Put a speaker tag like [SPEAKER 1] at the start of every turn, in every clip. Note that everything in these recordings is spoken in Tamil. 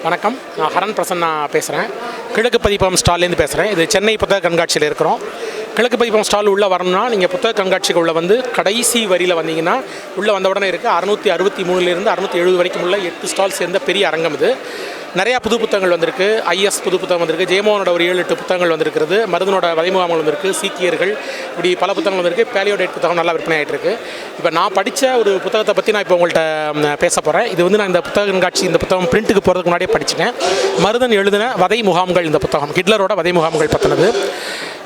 [SPEAKER 1] வணக்கம். நான் ஹரன் பிரசன்னா பேசுகிறேன் கிழக்கு பதிப்பகம் ஸ்டால்லேருந்து பேசுகிறேன் இது சென்னை புத்தக கண்காட்சியில் இருக்கிறோம். கிழக்கு பதிப்பகம் ஸ்டால் உள்ளே வரணும்னா நீங்கள் புத்தக கண்காட்சிக்கு உள்ளே வந்து கடைசி வரியில் வந்தீங்கன்னா உள்ளே வந்த உடனே இருக்குது அறுநூற்றி அறுபத்தி மூணுலேருந்து அறுநூற்றி எழுபது வரைக்கும் உள்ள எட்டு ஸ்டால் சேர்ந்த பெரிய அரங்கம் இது. நிறையா புது புத்தகங்கள் வந்திருக்கு. ஐஎஸ் புது புத்தகம் வந்திருக்கு. ஜெயமோகனோட ஒரு ஏழு எட்டு புத்தகங்கள் வந்திருக்கிறது. மருதனோட வலைமுகாமல் வந்திருக்கு. சீக்கியர்கள் இப்படி பல புத்தகங்கள் வந்திருக்கு. பேலியோடேட் புத்தகம் நல்லா விற்பனை ஆகிட்டு இருக்கு இப்போ நான் படித்த ஒரு புத்தகத்தை பற்றி நான் இப்போ உங்கள்கிட்ட பேச போகிறேன் இது வந்து நான் இந்த புத்தக கண்காட்சி இந்த புத்தகம் பிரிண்ட்டுக்கு போகிறதுக்கு முன்னாடியே படிச்சிட்டேன். மருதன் எழுதின வதை முகாம்கள் இந்த புத்தகம். ஹிட்லரோட வதை முகாம்கள் பற்றினது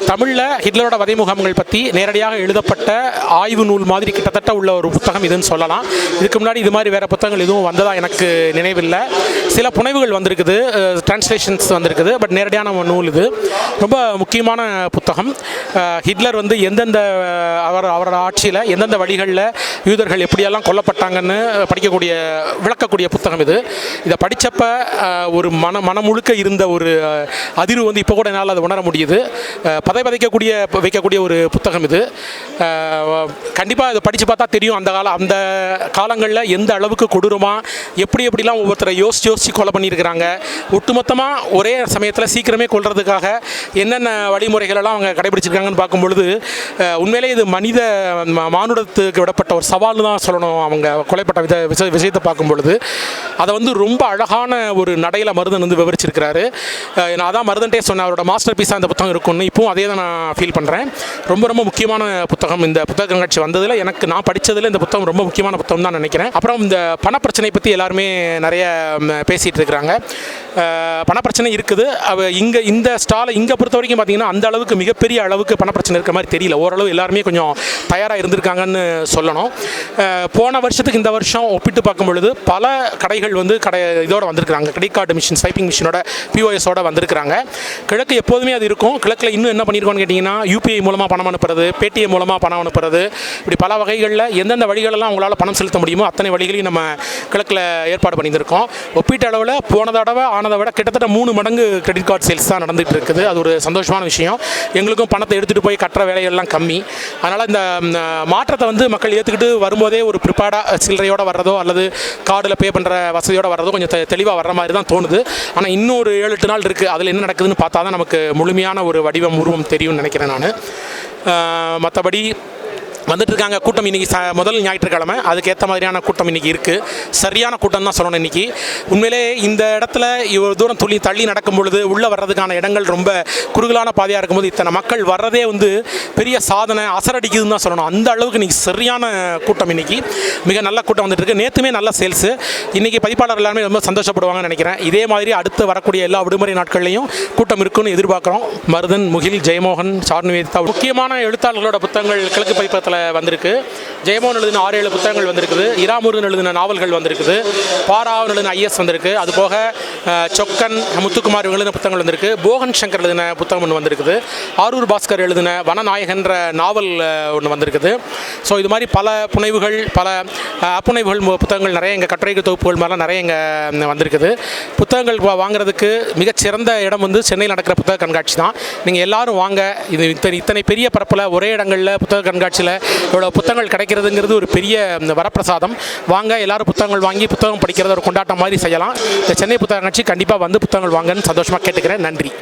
[SPEAKER 1] தமிழில் ஹிட்லரோட வதை முகாம்கள் பற்றி நேரடியாக எழுதப்பட்ட ஆய்வு நூல் மாதிரி கிட்டத்தட்ட உள்ள ஒரு புத்தகம் இதுன்னு சொல்லலாம். இதுக்கு முன்னாடி இது மாதிரி வேறு புத்தகங்கள் எதுவும் வந்ததா எனக்கு நினைவில்லை. சில புனைவுகள் வந்திருக்குது டிரான்ஸ்லேஷன்ஸ் வந்திருக்குது பட் நேரடியான நூல் இது. ரொம்ப முக்கியமான புத்தகம். ஹிட்லர் வந்து எந்தெந்த அவர் அவரோட ஆட்சியில் எந்தெந்த வழிகளில் யூதர்கள் எப்படியெல்லாம் கொல்லப்பட்டாங்கன்னு படிக்கக்கூடிய விளக்கக்கூடிய புத்தகம் இது. இதை படித்தப்ப ஒரு மன மனம் முழுக்க இருந்த ஒரு அதிர்வு வந்து இப்போ கூட என்னால் அதை உணர முடியுது. கதை பதைக்கக்கூடிய வைக்கக்கூடிய ஒரு புத்தகம் இது. கண்டிப்பாக இதை படித்து பார்த்தா தெரியும் அந்த காலம் அந்த காலங்களில் எந்த அளவுக்கு கொடூரமாக எப்படி எப்படிலாம் ஒவ்வொருத்தரை யோசிச்சு யோசிச்சு கொலை பண்ணியிருக்கிறாங்க. ஒட்டுமொத்தமாக ஒரே சமயத்தில் சீக்கிரமே கொள்றதுக்காக என்னென்ன வழிமுறைகளெல்லாம் அவங்க கடைபிடிச்சிருக்காங்கன்னு பார்க்கும்பொழுது உண்மையிலே இது மனித மானுடத்துக்கு விடப்பட்ட ஒரு சவால் தான் சொல்லணும் அவங்க கொலைப்பட்ட வித விஷய விஷயத்தை பார்க்கும் பொழுது அதை வந்து ரொம்ப அழகான ஒரு நடையில் மருதன் வந்து விவரிச்சிருக்கிறாரு. நான் அதான் மருதன்ட்டே சொன்னேன் அவரோட மாஸ்டர் பீஸாக அந்த புத்தகம் இருக்கும்னு. இப்போவும் அதே தான் நான் ஃபீல் பண்ணுறேன் ரொம்ப ரொம்ப முக்கியமான புத்தகம். இந்த புத்தக கண்காட்சி வந்ததில் எனக்கு நான் படித்ததில் இந்த புத்தகம் ரொம்ப முக்கியமான புத்தகம் தான் நினைக்கிறேன். அப்புறம் இந்த பணப்பிரச்சனை பற்றி எல்லாருமே நிறைய பேசிகிட்டு இருக்கிறாங்க. பணப்பிரச்சனை இருக்குது. அவ இங்கே இந்த ஸ்டாலை இங்கே பொறுத்த வரைக்கும் பார்த்தீங்கன்னா அந்த அளவுக்கு மிகப்பெரிய அளவுக்கு பணப்பிரச்சனை இருக்கிற மாதிரி தெரியல. ஓரளவு எல்லாருமே கொஞ்சம் தயாராக இருந்திருக்காங்கன்னு சொல்லணும். போன வருஷத்துக்கு இந்த வருஷம் ஒப்பிட்டு பார்க்கும் பொழுது பல கடைகள் வந்து கடை இதோட வந்திருக்காங்க கிரெடிட் கார்டு மிஷின் ஸ்வைப்பிங் மிஷினோட பிஓஎஸோட வந்திருக்கிறாங்க. கிழக்கு எப்போதுமே அது இருக்கும். கிழக்கில் இன்னும் என்ன பண்ணியிருக்கோன்னு கேட்டிங்கன்னா யூபிஐ மூலமாக பணம் அனுப்புறது பேடிஎம் மூலமாக பணம் அனுப்புறது இப்படி பல வகைகளில் எந்தெந்த வழிகளெல்லாம் உங்களால் பணம் செலுத்த முடியுமோ அத்தனை வழிகளையும் நம்ம கிழக்கில் ஏற்பாடு பண்ணியிருக்கோம் ஒப்பீட்டு அளவில் போன தடவை ஆனதை விட கிட்டத்தட்ட மூணு மடங்கு கிரெடிட் கார்டு சேல்ஸ் தான் நடந்துகிட்டு இருக்குது. அது ஒரு சந்தோஷமான விஷயம். எங்களுக்கும் பணத்தை எடுத்துகிட்டு போய் கட்டுற வேலைகள்லாம் கம்மி. அதனால் இந்த மாற்றத்தை வந்து மக்கள் ஏற்றுக்கிட்டு வரும்போதே ஒரு ப்ரிப்பேர்டாக சில்லறையோட வர்றதோ அல்லது கார்டில் பே பண்ணுற வசதியோடு வர்றதோ கொஞ்சம் தெளிவாக வர்ற மாதிரி தான் தோணுது. ஆனால் இன்னும் ஒரு ஏழு எட்டு நாள் இருக்குது அதில் என்ன நடக்குதுன்னு பார்த்தா தான் நமக்கு முழுமையான ஒரு வடிவம் உருவம் தெரியும்னு நினைக்கிறேன் நான். மற்றபடி வந்துட்டு இருக்காங்க கூட்டம் இன்னைக்கு ச முதல் ஞாயிற்றுக்கிழமை. அதுக்கேற்ற மாதிரியான கூட்டம் இன்னைக்கு இருக்குது சரியான கூட்டம் தான் சொல்லணும் இன்னைக்கு. உண்மையிலே இந்த இடத்துல இவ்வளோ தூரம் துள்ளி தள்ளி நடக்கும் பொழுது உள்ளே வர்றதுக்கான இடங்கள் ரொம்ப குறுகலான பாதையாக இருக்கும்போது இத்தனை மக்கள் வர்றதே வந்து பெரிய சாதனை அசரடிக்குதுன்னு தான் சொல்லணும். அந்த அளவுக்கு இன்னைக்கு சரியான கூட்டம் இன்னைக்கு. மிக நல்ல கூட்டம் வந்துட்டு இருக்கு நேற்றுமே நல்ல சேல்ஸு. இன்னைக்கு பதிப்பாளர் எல்லாருமே ரொம்ப சந்தோஷப்படுவாங்கன்னு நினைக்கிறேன். இதே மாதிரி அடுத்து வரக்கூடிய எல்லா விடுமுறை நாட்கள்லையும் கூட்டம் இருக்குன்னு எதிர்பார்க்குறோம். மருதன் முகில் ஜெயமோகன் சார்நிவேதா முக்கியமான எழுத்தாளர்களோட புத்தகங்கள் கிழக்கு பதிப்பகத்தில் வந்திருக்கு. ஜெயமோகன் எழுதின ஆறு ஏழு புத்தகங்கள் வந்திருக்குது. இராமுருகன் எழுதின நாவல்கள் வந்திருக்குது. பாராவன் எழுதின ஐஎஸ் வந்திருக்கு. அது போக சொக்கன் முத்துக்குமார் எழுதின புத்தகங்கள் வந்திருக்கு. போகன் சங்கர் எழுதின புத்தகம் ஒன்று வந்திருக்குது. ஆரூர் பாஸ்கர் எழுதின வனநாயகன்ற நாவல் ஒன்று வந்திருக்குது. ஸோ இது மாதிரி பல புனைவுகள் பல அப்புனைவுகள் புத்தகங்கள் நிறைய எங்கள் கட்டுரைகள் தொகுப்புகள் மாதிரிலாம் நிறைய இங்கே வந்திருக்குது. புத்தகங்கள் வாங்குறதுக்கு மிகச்சிறந்த இடம் வந்து சென்னையில் நடக்கிற புத்தக கண்காட்சி தான். நீங்கள் எல்லாரும் வாங்க. இது இத்தனை இத்தனை பெரிய பரப்பில் ஒரே இடங்களில் புத்தக கண்காட்சியில் இவ்வளோ புத்தகங்கள் கிடைக்கிறதுங்கிறது ஒரு பெரிய வரப்பிரசாதம். வாங்க எல்லாரும் புத்தகங்கள் வாங்கி புத்தகம் படிக்கிறத ஒரு கொண்டாட்டம் மாதிரி செய்யலாம். இந்த சென்னை புத்தக கண்காட்சி கண்டிப்பாக வந்து புத்தகங்கள் வாங்கன்னு சந்தோஷமாக கேட்டுக்கிறேன். நன்றி.